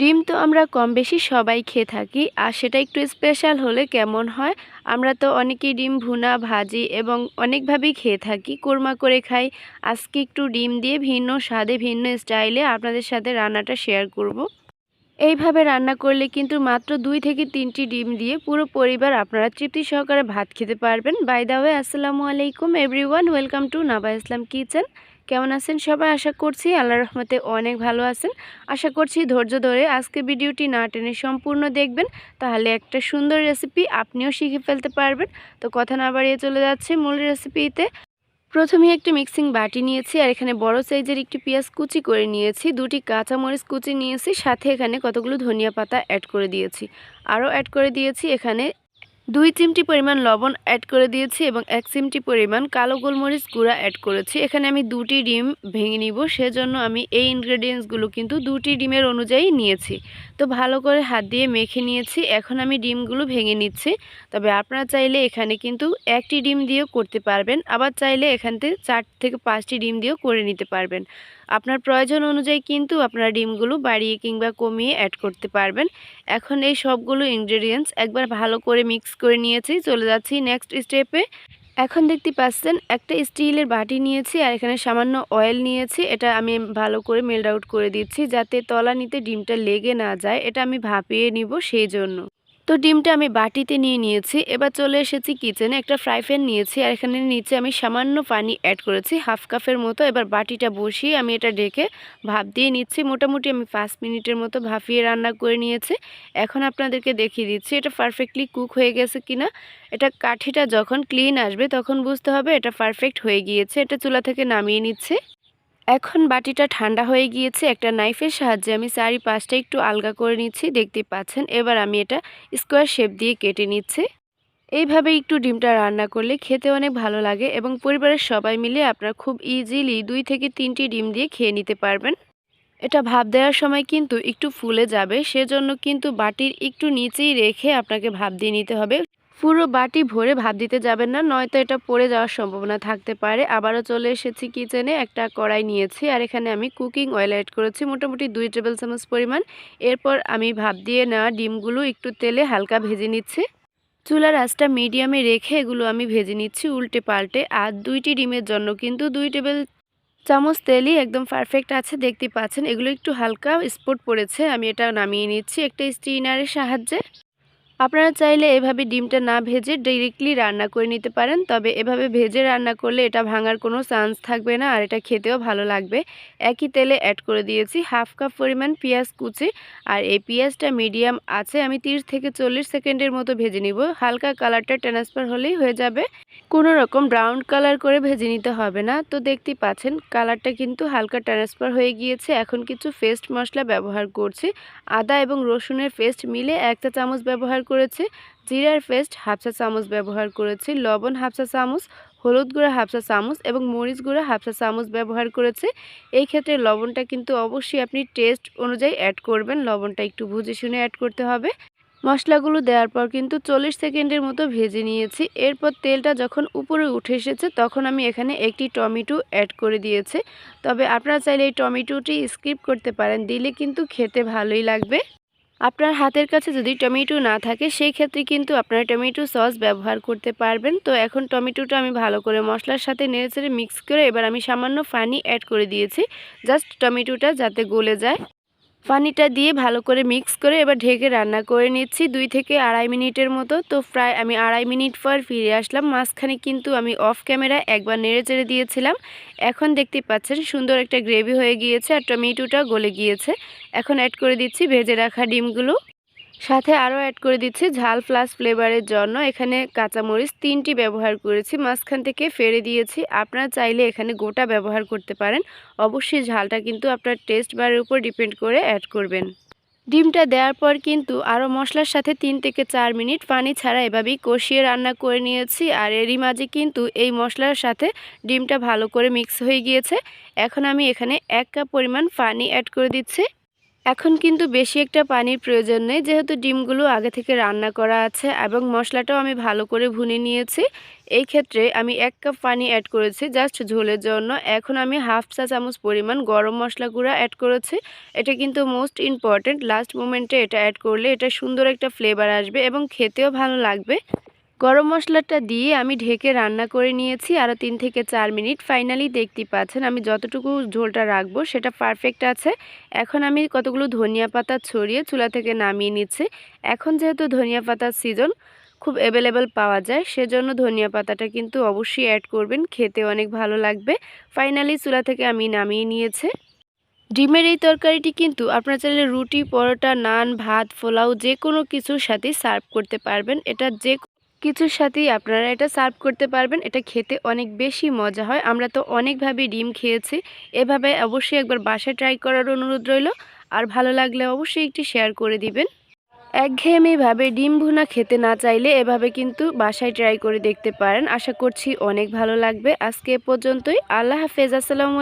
ডিম তো আমরা কম বেশি সবাই খেয়ে থাকি, আর সেটা একটু স্পেশাল হলে কেমন হয়? আমরা তো অনেকেই ডিম ভুনা, ভাজি এবং অনেকভাবেই খেয়ে থাকি, কোরমা করে খাই। আজকে একটু ডিম দিয়ে ভিন্ন স্বাদে, ভিন্ন স্টাইলে আপনাদের সাথে রান্নাটা শেয়ার করব। এইভাবে রান্না করলে কিন্তু মাত্র দুই থেকে তিনটি ডিম দিয়ে পুরো পরিবার আপনারা তৃপ্তি সহকারে ভাত খেতে পারবেন। বাই দা ওয়ে আসসালামু আলাইকুম everyone welcome to Naba Islam kitchen কেমন আছেন সবাই? আশা করছি আল্লাহ রহমতে অনেক ভালো আছেন। আশা করছি ধৈর্য ধরে আজকে ভিডিওটি না টেনে সম্পূর্ণ দেখবেন। তাহলে একটা সুন্দর রেসিপি আপনিও শিখে ফেলতে পারবেন। তো কথা না বাড়িয়ে চলে যাচ্ছে মূল রেসিপিতে প্রথমে একটি মিক্সিং বাটি নিয়েছি আর এখানে বড় সাইজের একটি পেঁয়াজ কুচি করে নিয়েছি। দুটি কাঁচামরিচ কুচি নিয়েছি, সাথে এখানে কতগুলো ধনিয়া পাতা অ্যাড করে দিয়েছি। আরও অ্যাড করে দিয়েছি এখানে দুই চিমটি পরিমাণ লবণ অ্যাড করে দিয়েছি এবং এক চিমটি পরিমাণ কালো গোলমরিচ গুঁড়া অ্যাড করেছি। এখানে আমি দুটি ডিম ভেঙে নিব, সেজন্য আমি এই ইনগ্রেডিয়েন্টসগুলো কিন্তু দুটি ডিমের অনুযায়ী নিয়েছি। তো ভালো করে হাত দিয়ে মেখে নিয়েছি, এখন আমি ডিমগুলো ভেঙে নিচ্ছি। তবে আপনারা চাইলে এখানে কিন্তু একটি ডিম দিয়েও করতে পারবেন, আবার চাইলে এখান থেকে চার থেকে পাঁচটি ডিম দিয়েও করে নিতে পারবেন। আপনার প্রয়োজন অনুযায়ী কিন্তু আপনারা ডিমগুলো বাড়িয়ে কিংবা কমিয়ে অ্যাড করতে পারবেন। এখন এই সবগুলো ইনগ্রেডিয়েন্টস একবার ভালো করে মিক্স করে নিয়েছি, চলে যাচ্ছি নেক্সট স্টেপে এখন দেখতে পাচ্ছেন, একটা স্টিলের বাটি নিয়েছি আর এখানে সামান্য অয়েল নিয়েছি। এটা আমি ভালো করে মেল্ড আউট করে দিচ্ছি যাতে তলা নিতে ডিমটা লেগে না যায়। এটা আমি ভাপিয়ে নিব সেই জন্য। তো ডিমটা আমি বাটিতে নিয়ে নিয়েছি। এবার চলে এসেছি কিচেনে একটা ফ্রাই প্যান নিয়েছি আর এখানে নিচে আমি সামান্য পানি অ্যাড করেছি। হাফ কাপের মতো। এবার বাটিটা বসিয়ে আমি এটা ডেকে ভাপ দিয়ে নিচ্ছি। মোটামুটি আমি পাঁচ মিনিটের মতো ভাপিয়ে রান্না করে নিয়েছি। এখন আপনাদেরকে দেখিয়ে দিচ্ছি, এটা পারফেক্টলি কুক হয়ে গেছে কিনা। এটা কাঠিটা যখন ক্লিন আসবে, তখন বুঝতে হবে এটা পারফেক্ট হয়ে গিয়েছে। এটা চুলা থেকে নামিয়ে নিচ্ছে। এখন বাটিটা ঠান্ডা হয়ে গিয়েছে, একটা নাইফের সাহায্যে। আমি চারি পাঁচটা একটু আলগা করে নিচ্ছি, দেখতে পাচ্ছেন? এবার আমি এটা স্কোয়ার শেপ দিয়ে কেটে নিচ্ছি। এইভাবে একটু ডিমটা রান্না করলে খেতে অনেক ভালো লাগে এবং পরিবারের সবাই মিলে আপনারা খুব ইজিলি দুই থেকে তিনটি ডিম দিয়ে খেয়ে নিতে পারবেন। এটা ভাব দেওয়ার সময় কিন্তু একটু ফুলে যাবে, সেজন্য কিন্তু বাটির একটু নিচেই রেখে আপনাকে ভাব দিয়ে নিতে হবে। পুরো বাটি ভরে ভাত দিতে যাবেন না, নয়তো এটা পড়ে যাওয়ার সম্ভাবনা থাকতে পারে। আবারও চলে এসেছি কিচেনে, একটা কড়াই নিয়েছি, আর এখানে আমি কুকিং অয়েল অ্যাড করেছি, মোটামুটি দুই টেবিল চামচ পরিমাণ। এরপর আমি ভাপ দিয়ে নেওয়া ডিমগুলো একটু তেলে হালকা ভেজে নিচ্ছি। চুলার আঁচটা মিডিয়ামে রেখে এগুলো আমি ভেজে নিচ্ছি উল্টে পাল্টে, আর দুইটি ডিমের জন্য কিন্তু দুই টেবিল চামচ তেলই একদম পারফেক্ট আছে, দেখতে পাচ্ছেন। এগুলো একটু হালকা স্পট পড়েছে, আমি এটা নামিয়ে নিচ্ছি একটা স্টিনারের সাহায্যে। আপনারা চাইলে এভাবে ডিমটা না ভেজে ডিরেক্টলি রান্না করে নিতে পারেন, তবে এভাবে ভেজে রান্না করলে এটা ভাঙার কোনো চান্স থাকবে না আর এটা খেতেও ভালো লাগবে। একই তেলে অ্যাড করে দিয়েছি হাফ কাপ পরিমাণ পেঁয়াজ কুচি, আর এই পেঁয়াজটা মিডিয়াম আছে আমি 30 থেকে চল্লিশ সেকেন্ডের মতো ভেজে নিব। হালকা কালারটা ট্রান্সফার হলেই হয়ে যাবে। কোনো রকম ব্রাউন কালার করে ভেজে নিতে হবে না। তো দেখতেই পাচ্ছেন কালারটা কিন্তু হালকা ট্রান্সফার হয়ে গিয়েছে। এখন কিছু পেস্ট মশলা ব্যবহার করছি। আদা এবং রসুনের পেস্ট মিলে একটা চামচ ব্যবহার করেছি, জিরার পেস্ট, হাফসা চামচ ব্যবহার করেছি, লবণ, হাফসা চামচ, হলুদ গুঁড়া, হাফসা চামচ এবং মরিচ গুঁড়া, হাফসা চামচ ব্যবহার করেছে। এই ক্ষেত্রে লবণটা কিন্তু অবশ্যই আপনি টেস্ট অনুযায়ী অ্যাড করবেন, লবণটা একটু বুঝে শুনে অ্যাড করতে হবে। মশলাগুলো দেওয়ার পর কিন্তু চল্লিশ সেকেন্ডের মতো ভেজে নিয়েছি। এরপর তেলটা যখন উপরে উঠে এসেছে, তখন আমি এখানে একটি টমেটো অ্যাড করে দিয়েছি। তবে আপনারা চাইলে এই টমেটোটি স্কিপ করতে পারেন, দিলে কিন্তু খেতে ভালোই লাগবে। আপনার হাতের কাছে যদি টমেটো না থাকে, সেই ক্ষেত্রে কিন্তু আপনারা টমেটো সস ব্যবহার করতে পারবেন। তো এখন টমেটোটা আমি ভালো করে মশলার সাথে নেড়েচেড়ে মিক্স করে এবার আমি সামান্য ফানি অ্যাড করে দিয়েছি। জাস্ট টমেটোটা যাতে গলে যায়। পানিটা দিয়ে ভালো করে মিক্স করে এবার ঢেকে রান্না করে নিচ্ছি দুই থেকে আড়াই মিনিটের মতো। তো প্রায় আমি আড়াই মিনিট পর ফিরে আসলাম। মাঝখানে কিন্তু আমি অফ ক্যামেরা একবার নেড়ে চেড়ে দিয়েছিলাম। এখন দেখতে পাচ্ছেন সুন্দর একটা গ্রেভি হয়ে গিয়েছে আর টমেটোটা গলে গিয়েছে। এখন অ্যাড করে দিচ্ছি ভেজে রাখা ডিমগুলো। সাথে আরও অ্যাড করে দিচ্ছি, ঝাল প্লাস ফ্লেভারের জন্য এখানে কাঁচামরিচ তিনটি ব্যবহার করেছি, মাঝখান থেকে ফেরে দিয়েছি। আপনারা চাইলে এখানে গোটা ব্যবহার করতে পারেন। অবশ্যই ঝালটা কিন্তু আপনার টেস্ট বারের উপর ডিপেন্ড করে অ্যাড করবেন। ডিমটা দেওয়ার পর কিন্তু আরও মশলার সাথে তিন থেকে চার মিনিট পানি ছাড়া এভাবেই কষিয়ে রান্না করে নিয়েছি। আর এরই মাঝে কিন্তু এই মশলার সাথে ডিমটা ভালো করে মিক্স হয়ে গিয়েছে। এখন আমি এখানে এক কাপ পরিমাণ পানি অ্যাড করে দিচ্ছি। এখন কিন্তু বেশি একটা পানির প্রয়োজন নেই, যেহেতু ডিমগুলো আগে থেকে রান্না করা আছে এবং মশলাটাও আমি ভালো করে ভুনে নিয়েছি। এই ক্ষেত্রে আমি এক কাপ পানি অ্যাড করেছি জাস্ট ঝোলের জন্য। এখন আমি হাফ চা চামচ পরিমাণ গরম মশলা গুঁড়া অ্যাড করেছি। এটা কিন্তু মোস্ট ইম্পর্ট্যান্ট লাস্ট মোমেন্টে এটা অ্যাড করলে এটা সুন্দর একটা ফ্লেভার আসবে এবং খেতেও ভালো লাগবে। গরম মশলাটা দিয়ে আমি ঢেকে রান্না করে নিয়েছি। আরও তিন থেকে চার মিনিট ফাইনালি দেখতে পাচ্ছেন আমি যতটুকু ঝোলটা রাখব সেটা পারফেক্ট আছে। এখন আমি কতগুলো ধনিয়া পাতা ছড়িয়ে চুলা থেকে নামিয়ে নিচ্ছি। এখন যেহেতু ধনিয়া পাতার সিজন খুব অ্যাভেলেবেল পাওয়া যায়, সেজন্য ধনিয়া পাতাটা কিন্তু অবশ্যই অ্যাড করবেন, খেতে অনেক ভালো লাগবে। ফাইনালি চুলা থেকে আমি নামিয়ে নিয়েছি। ডিমের এই তরকারিটি কিন্তু আপনার চাইলে রুটি, পরোটা, নান, ভাত, পোলাও যে কোনো কিছুর সাথে সার্ভ করতে পারবেন। এটা যে কিছুর সাথেই আপনারা এটা সার্ভ করতে পারবেন। এটা খেতে অনেক বেশি মজা হয়। আমরা তো অনেকভাবে ডিম খেয়েছি। এভাবে অবশ্যই একবার বাসায় ট্রাই করার অনুরোধ রইল। আর ভালো লাগলে অবশ্যই একটি শেয়ার করে দিবেন। একঘেয়েমিভাবে ডিম ভুনা খেতে না চাইলে এভাবে কিন্তু বাসায় ট্রাই করে দেখতে পারেন। আশা করছি অনেক ভালো লাগবে। আজকে পর্যন্তই। আল্লাহ হাফেজ। আসসালামু